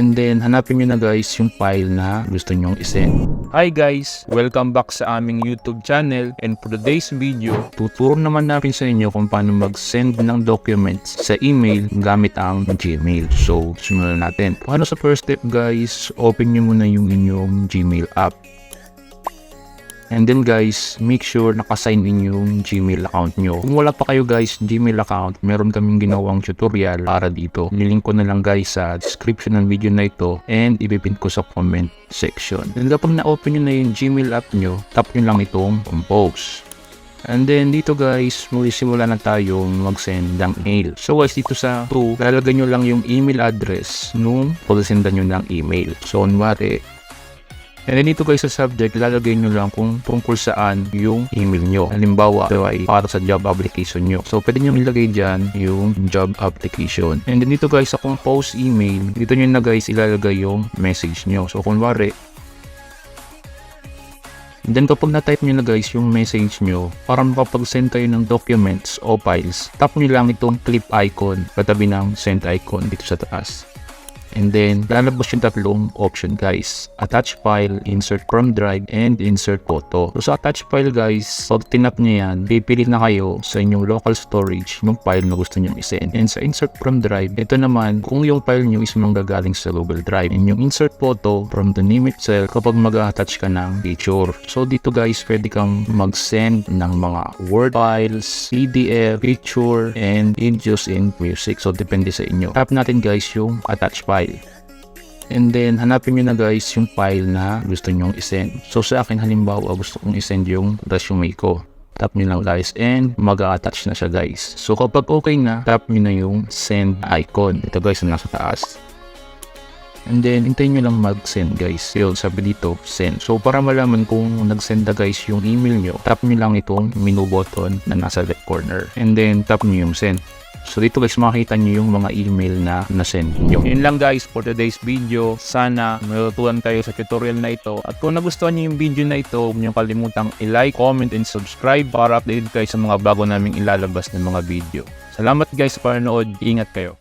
And then, hanapin nyo na guys yung file na gusto nyong isend. Hi guys! Welcome back sa aming YouTube channel and for today's video, tuturo naman natin sa inyo kung paano mag-send ng documents sa email gamit ang Gmail. So, simulan natin. Paano sa first step guys, open nyo muna yung inyong Gmail app. And then guys, make sure naka-sign in yung Gmail account nyo. Kung wala pa kayo guys Gmail account, meron kaming ginawang tutorial para dito. Nilink ko na lang guys sa description ng video na ito and ibipin ko sa comment section. And kapag na-open nyo na yung Gmail app nyo, tap nyo lang itong compose. And then dito guys, muli simula na tayong mag-send ng email. So guys, dito sa to, lalagay nyo lang yung email address nung pagsendan nyo ng email. So, kunwari, And then dito guys sa subject, lalagay nyo lang kung tungkol saan yung email nyo. Halimbawa, ito ay para sa job application nyo. So, pwede nyo ilagay dyan yung job application. And then dito guys sa compose email, dito nyo na guys ilalagay yung message nyo. So, kunwari, And then kapag na-type nyo na guys yung message nyo, para makapag-send kayo ng documents o files, tap nyo lang itong clip icon katabi ng send icon dito sa taas. And then, lalabas yung tatlong option guys. Attach file, insert from drive, and insert photo. So sa attach file guys, pag tinap nyo yan, pipili na kayo sa inyong local storage yung file na gusto nyo isend. And sa insert from drive, ito naman kung yung file nyo is manggagaling sa Google Drive. And yung insert photo from the name itself kapag mag-attach ka ng picture. So dito guys, pwede kang mag-send ng mga Word files, PDF, picture, and videos in music. So depende sa inyo. Tap natin guys yung attach file. And then, hanapin nyo na guys yung file na gusto nyong isend. So, sa akin halimbawa, gusto kong isend yung resume ko. Tap nyo lang guys and mag-attach na siya guys. So, kapag okay na, tap nyo na yung send icon. Ito guys na nasa taas. And then, hintayin nyo lang mag-send guys. Yun, sabi dito, send. So, para malaman kung nag-send na guys yung email nyo, tap nyo lang itong menu button na nasa left corner. And then, tap nyo yung send. So dito guys makikita nyo yung mga email na na-send nyo. Yun lang guys for today's video. Sana matutunan tayo sa tutorial na ito. At kung nagustuhan nyo yung video na ito, huwag nyo kalimutang i-like, comment, and subscribe para updated kayo sa mga bago naming ilalabas ng mga video. Salamat guys sa panonood. Ingat kayo.